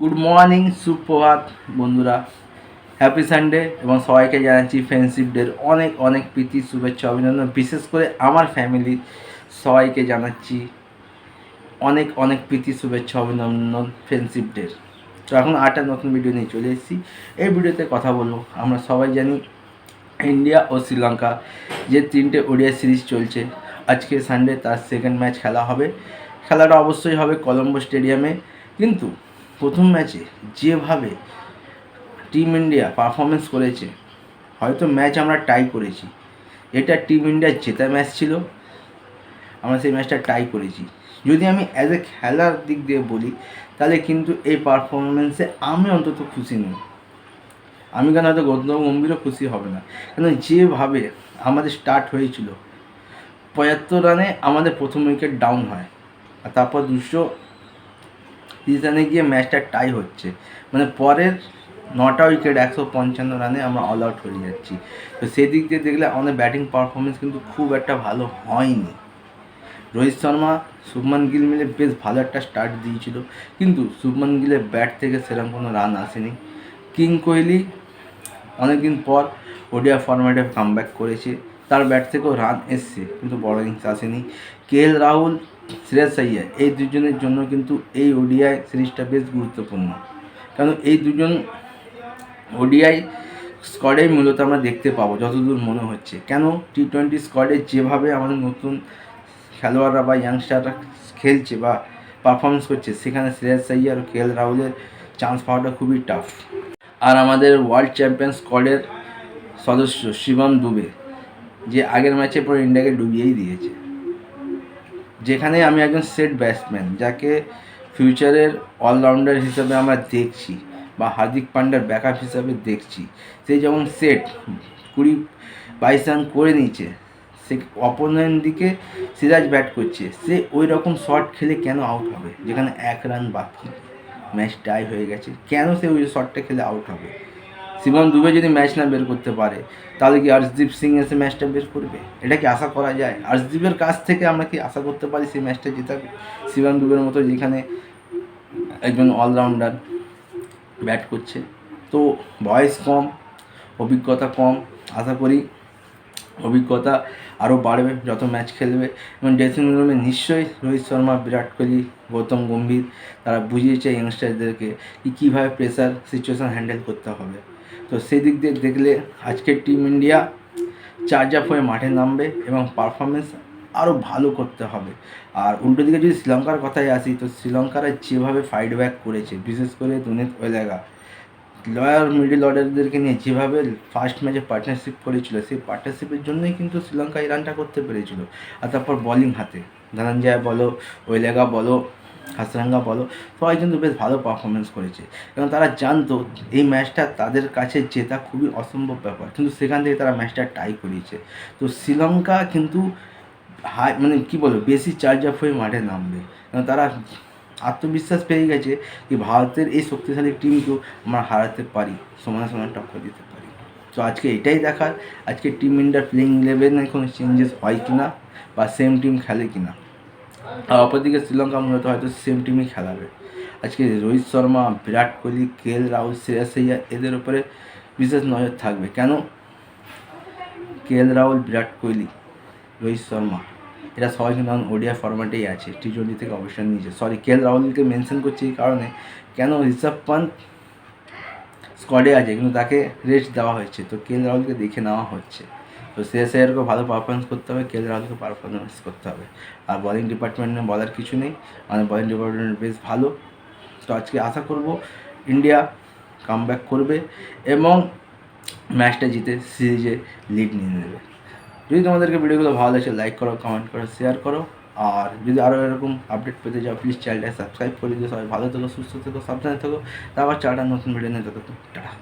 Good morning সুপ্রভাত বন্ধুরা happy Sunday এবং সবাইকে জানাচ্ছি ফ্রেন্ডশিপ ডের অনেক অনেক প্রীতি, শুভেচ্ছা, অভিনন্দন। বিশেষ করে আমার ফ্যামিলি সবাইকে জানাচ্ছি অনেক অনেক প্রীতি, শুভেচ্ছা, অভিনন্দন ফ্রেন্ডশিপ ডের তো এখন আটটা নতুন ভিডিও নিয়ে চলে এসেছি। এই ভিডিওতে কথা বলব। আমরা সবাই জানি ইন্ডিয়া ও শ্রীলঙ্কা যে তিনটে ওডিয়া সিরিজ চলছে। আজকে সানডে তার সেকেন্ড ম্যাচ খেলা হবে। খেলাটা অবশ্যই হবে কলম্বো স্টেডিয়ামে কিন্তু প্রথম ম্যাচে যেভাবে টিম ইন্ডিয়া পারফরমেন্স করেছে, হয়তো ম্যাচ আমরা টাই করেছি। এটা টিম ইন্ডিয়ার জেতা ম্যাচ ছিল, আমরা সেই ম্যাচটা টাই করেছি। যদি আমি অ্যাজ এ খেলার দিক দিয়ে বলি, তাহলে কিন্তু এই পারফরমেন্সে আমি অন্তত খুশি নই। আমি কেন হয়তো গৌতম গম্ভীরও খুশি হবে না? কেন যেভাবে আমাদের স্টার্ট হয়েছিল পঁয়াত্তর রানে আমাদের প্রথম উইকেট ডাউন হয়, আর তারপর দুশো রানে গিয়ে ম্যাচটা টাই হচ্ছে। মানে পরের নটা উইকেট একশো পঞ্চান্ন রানে আমরা অল আউট হয়ে যাচ্ছি। তো সেই দিক দিয়ে দেখলে আমাদের ব্যাটিং পারফরমেন্স কিন্তু খুব একটা ভালো হয়নি। রোহিত শর্মা, শুভমান গিল মিলে বেশ ভালো একটা স্টার্ট দিয়েছিল। কিন্তু শুভমান গিলের ব্যাট থেকে সেরকম কোনো রান আসেনি। কিং কোহলি অনেকদিন পর ওডিয়া ফরম্যাটে কামব্যাক করেছে। তার ব্যাট থেকেও রান এসছে, কিন্তু বড় ইনিংস আসেনি। কে এল রাহুল শ্রেয়স আইয়ার এই দুজনের জন্য কিন্তু এই ওডিআই সিরিজটা বেশ গুরুত্বপূর্ণ। কারণ এই দুজন ওডিআই স্কোয়াডেই মূলত আমরা দেখতে পাবো, যতদূর মনে হচ্ছে। কেন? টি টোয়েন্টি স্কোয়াডে যেভাবে আমাদের নতুন খেলোয়াড়রা বা ইয়াংস্টাররা খেলছে বা পারফরমেন্স করছে, সেখানে শ্রেয়স আইয়ার আর কে এল রাহুলের চান্স পাওয়াটা খুবই টাফ আর আমাদের ওয়ার্ল্ড চ্যাম্পিয়ন স্কোয়াডের সদস্য শিবম দুবে, যে আগের ম্যাচে পুরো ইন্ডিয়াকে ডুবিয়েই দিয়েছে। যেখানে আমি একজন সেট ব্যাটসম্যান যাকে ফিউচারের অলরাউন্ডার হিসেবে আমরা দেখছি বা হার্দিক পান্ডার ব্যাকআপ হিসাবে দেখছি। সে যেমন সেট কুড়ি বাইশ রান করে নিয়েছে, সে অপোনেন্ট দিকে সিরাজ ব্যাট করছে, সে ওই রকম শট খেলে কেন আউট হবে? যেখানে এক রান বাকি ম্যাচ টাই হয়ে গেছে, কেন সে ওই শটটা খেলে আউট হবে? শিবম দুবে যদি ম্যাচ না বের করতে পারে, তাহলে কি হর্ষদীপ সিং এসে ম্যাচটা বের করবে? এটা কি আশা করা যায়? হর্ষদীপের কাছ থেকে আমরা কি আশা করতে পারি সেই ম্যাচটা জেতাবে শিবম দুবের মতো যেখানে একজন অলরাউন্ডার ব্যাট করছে? তো বয়স কম, অভিজ্ঞতা কম, আশা করি অভিজ্ঞতা আরও বাড়বে, যত ম্যাচ খেলবে। এবং ড্রেসিং রুমে নিশ্চয়ই রোহিত শর্মা, বিরাট কোহলি, গৌতম গম্ভীর, তারা বুঝিয়েছে ইয়ংস্টারদেরকে কি কীভাবে প্রেশার সিচুয়েশান হ্যান্ডেল করতে হবে। তো সেই দিক দিয়ে দেখলে আজকের টিম ইন্ডিয়া চার্জ আপ হয়ে মাঠে নামবে এবং পারফরমেন্স আরও ভালো করতে হবে। আর উল্টো দিকে যদি শ্রীলঙ্কার কথায় আসি, তো শ্রীলঙ্কারা যেভাবে ফাইট ব্যাক করেছে, বিশেষ করে দুনিত ওয়েলাগা লয়ার মিডিল অর্ডারদেরকে নিয়ে যেভাবে ফার্স্ট ম্যাচে পার্টনারশিপ করেছিল, সেই পার্টনারশিপের জন্যই কিন্তু শ্রীলঙ্কা এই রানটা করতে পেরেছিল। আর তারপর বলিং হাতে, ধনঞ্জয় বলো, ওয়েলেগা বলো হাসরাঙ্গা বলো, সবাই কিন্তু বেশ ভালো পারফরমেন্স করেছে। এবং তারা জানতো এই ম্যাচটা তাদের কাছে জেতা খুবই অসম্ভব ব্যাপার। কিন্তু সেখান থেকে তারা ম্যাচটা টাই করিয়েছে তো শ্রীলঙ্কা কিন্তু হাই মানে কী বলব, বেশি চার্জ আপ হয়ে মাঠে নামবে। কারণ তারা আত্মবিশ্বাস পেয়ে গেছে যে ভারতের এই শক্তিশালী টিমকেও আমরা হারাতে পারি, সমানে সমান টক্কর দিতে পারি। তো আজকে এটাই দেখার, আজকে টিম ইন্ডিয়ার প্লেইং ইলেভেনে কোনো চেঞ্জেস হয় কি না বা সেম টিম খেলে কি না আর অপরদিকে শ্রীলঙ্কা মূলত হয়তো সেম টিমই খেলাবে। আজকে রোহিত শর্মা, বিরাট কোহলি কে এল রাহুল, শ্রেয়াস আইয়ার এদের উপরে বিশেষ নজর থাকবে। কেন? কে এল রাহুল, বিরাট কোহলি, রোহিত শর্মা, এরা সবাই কিন্তু এখন ওডিয়া ফরম্যাটেই আছে টি টোয়েন্টি থেকে অবসর নিয়েছে। সরি কে এল রাহুলকে মেনশন করছি এই কারণে। কেন? ঋষভ পান্ত স্কোয়াডে আছে, কিন্তু তাকে রেস্ট দেওয়া হয়েছে। তো কে এল রাহুলকে দেখে নেওয়া হচ্ছে। তো সে সেরকম ভালো পারফরমেন্স করতে হবে কে এল রাহুলকে পারফরমেন্স করতে হবে। আর বলিং ডিপার্টমেন্ট নিয়ে বলার কিছু নেই। আমাদের বলিং ডিপার্টমেন্ট বেশ ভালো। তো আজকে আশা করব ইন্ডিয়া কামব্যাক করবে এবং ম্যাচটা জিতে সিরিজে লিড নিয়ে নেবে। যদি তোমাদেরকে ভিডিওগুলো ভালো লাগছে লাইক করো কমেন্ট করো শেয়ার করো। আর যদি আরও এরকম আপডেট পেতে যাও প্লিজ চ্যানেলটা সাবস্ক্রাইব করে দিও। সবাই ভালো থেকো, সুস্থ থেকো, সাবধানে থেকো। তারপর চারটা নতুন ভিডিও নিয়ে ততক্ষণ, টাটা।